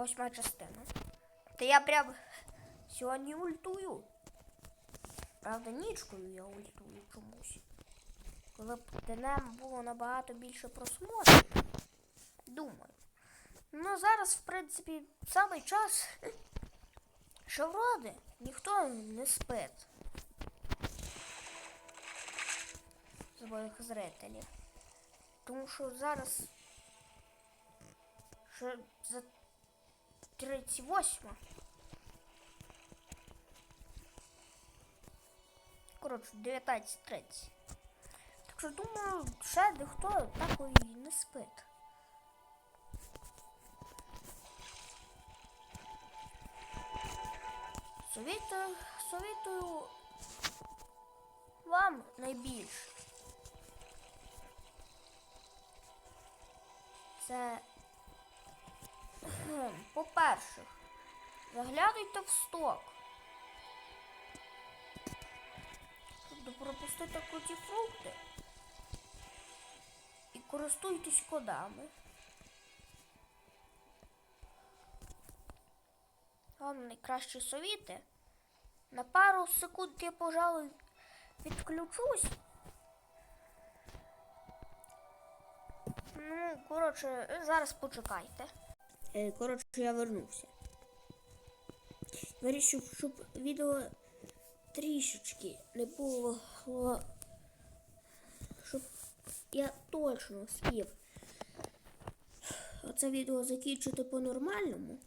Восьма частина. Та я прям сьогодні ультую. Правда, нічкою я ультую чомусь. Коли б днем було набагато більше просмотрів. Думаю. Ну, зараз, в принципі, самий час, що вроде ніхто не спить. З моїх зрителів. Тому що зараз ще за 38. Коротше, 19.30. Так що думаю, ще дехто такої не спить. Совітую, совітую вам найбільше. Це, по-перше, заглядуйте в сток. Щоб не пропустити круті фрукти. І користуйтесь кодами. Вам найкращі совіти. На пару секунд я, пожалуй, відключусь. Ну, коротше, зараз почекайте. Е, коротше, я вернувся. Вирішив, щоб відео трішечки не було. Щоб я точно спів. Оце відео закінчити по-нормальному.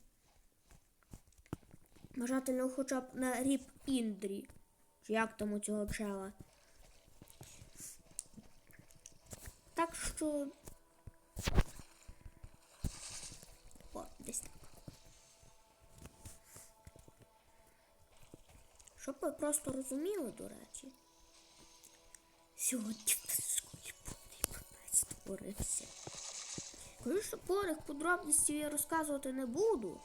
Бажательно хоча б на ріп індрі. Чи як там у цього чела. Так що. О, десь так. Щоб ви просто розуміли, до речі. Сьогодні в школі повний пипець створився. Звісно, повних подробностей я розказувати не буду.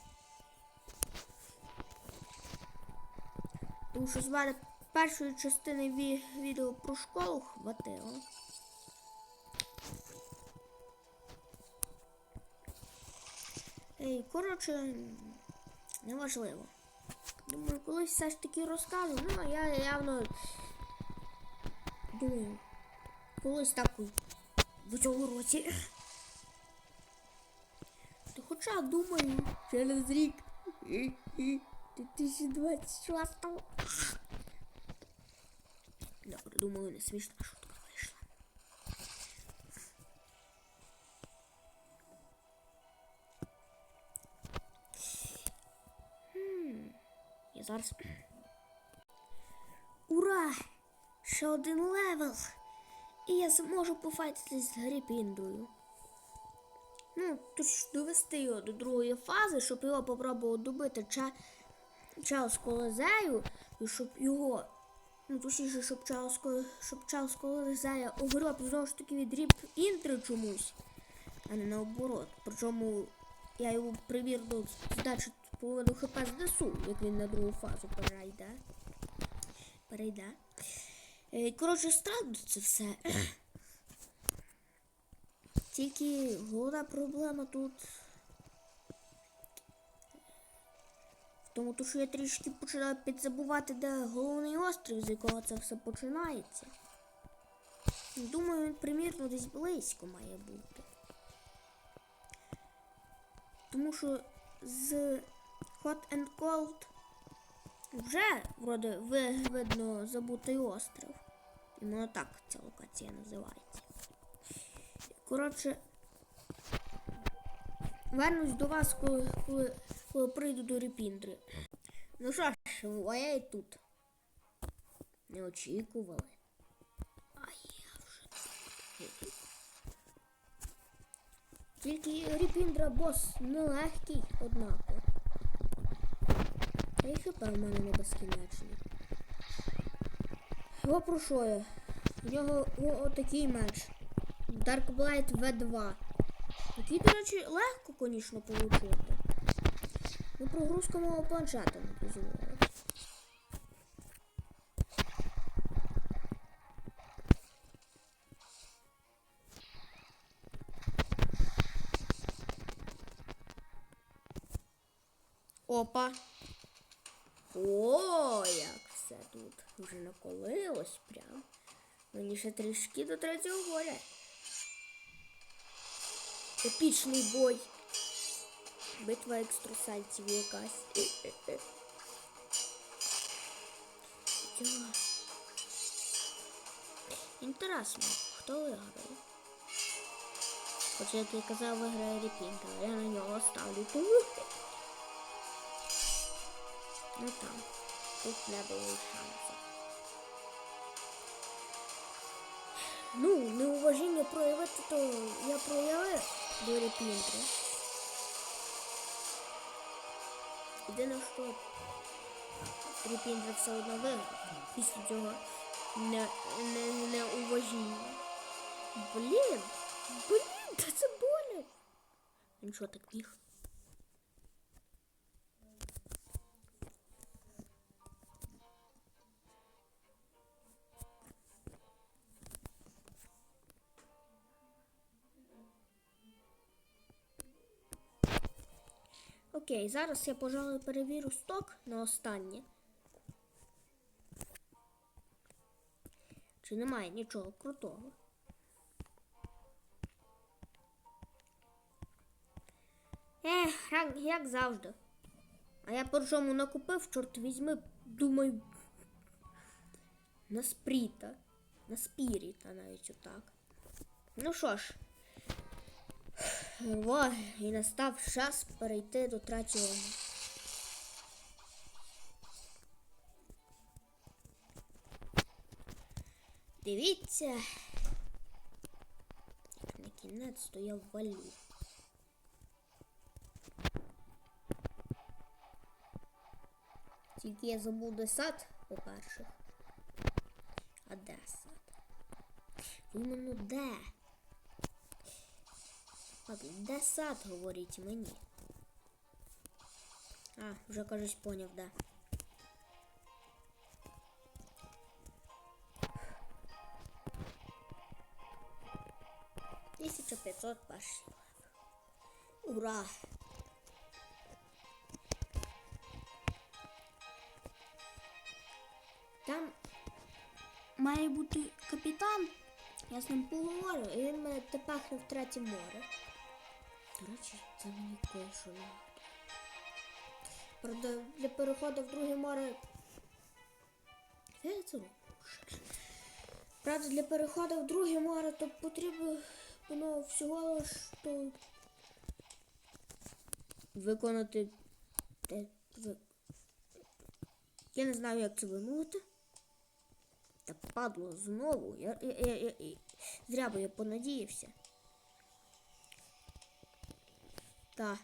Тому що з мене першої частини ві- відео про школу хватило. Ей, коротше, неважливо. Думаю, колись все ж таки розкажу. Ну, а я явно думаю, колись так в цьому році. Та хоча думаю, через рік. 2026. Добре, думаю, не шутка зараз. Ура! Ще один левел! І я зможу пофайтитись з Гріпіндрою. Ну, то ж довести його до другої фази, щоб його попробував добити ча... чел з колезею, і щоб його. Ну, точніше, щоб ко- щоб чел з колезея огроб знову ж таки від ріп інтри чомусь, а не наоборот. Причому я його примірно здачу половину хп знесу, як він на другу фазу перейде. Перейде. Е, Коротше, странно це все. Тільки головна проблема тут. В тому, то, що я трішки починаю підзабувати, де головний острів, з якого це все починається. Думаю, він примірно десь близько має бути. Тому що з Hot and Cold вже вроде видно забутий острів. Іменно так ця локація називається. Коротше, вернусь до вас, коли, коли, коли прийду до Репіндри. Ну що ж, а я і тут. Не очікували. А я вже тут. Тільки Репіндра бос нелегкий, однако. Хп в мене не безкінечний. Його про що? У нього отакий меч. Dark Blight V2. Який, до речі, легко, звісно, отримати. Ну, прогрузка мого планшета не дозволить. Опа. О, як все тут вже наколилось прям. Мені ще трішки до третього горя. Епічний бой. Битва екстрасенсів якась. Діла. Інтересно, хто виграє? Хоча, як я казав, виграє Репінка, а я на нього ставлю. Ну там, тут не було шансу. Ну, неуважіння проявити, то я проявив до Репінки. Єдине, що Репіндра все одно виграв після цього не, не, неуважіння. Блін, блін, та це болить. Він що так біг? Окей, зараз я, пожалуй, перевірю сток на останнє. Чи немає нічого крутого? Ех, як, завжди. А я по чому накупив, чорт візьми, думаю. На спріта. На спіріта навіть отак. Ну що ж. Во, і настав час перейти до третього. Дивіться. Як на кінець то я валю. Тільки я забув де сад, по-перше. А де сад? Іменно де? Ладно, де сад, говоріть мені? А, вже кажуть, поняв, де. Тисяча п'ятсот перший левел. Ура! Там має бути капітан. Я з ним поговорю, і він мене тепахне в третє море. До речі, це мені не Правда, для переходу в друге море. Я це. Правда, для переходу в друге море, то потрібно воно всього лиш то виконати. Я не знаю, як це вимовити. Та падло знову. Я, я, я, я, я- зря би я понадіявся. Та.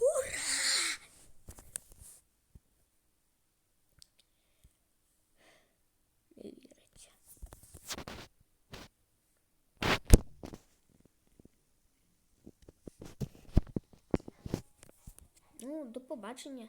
Ура! Віриться. Ну, до побачення.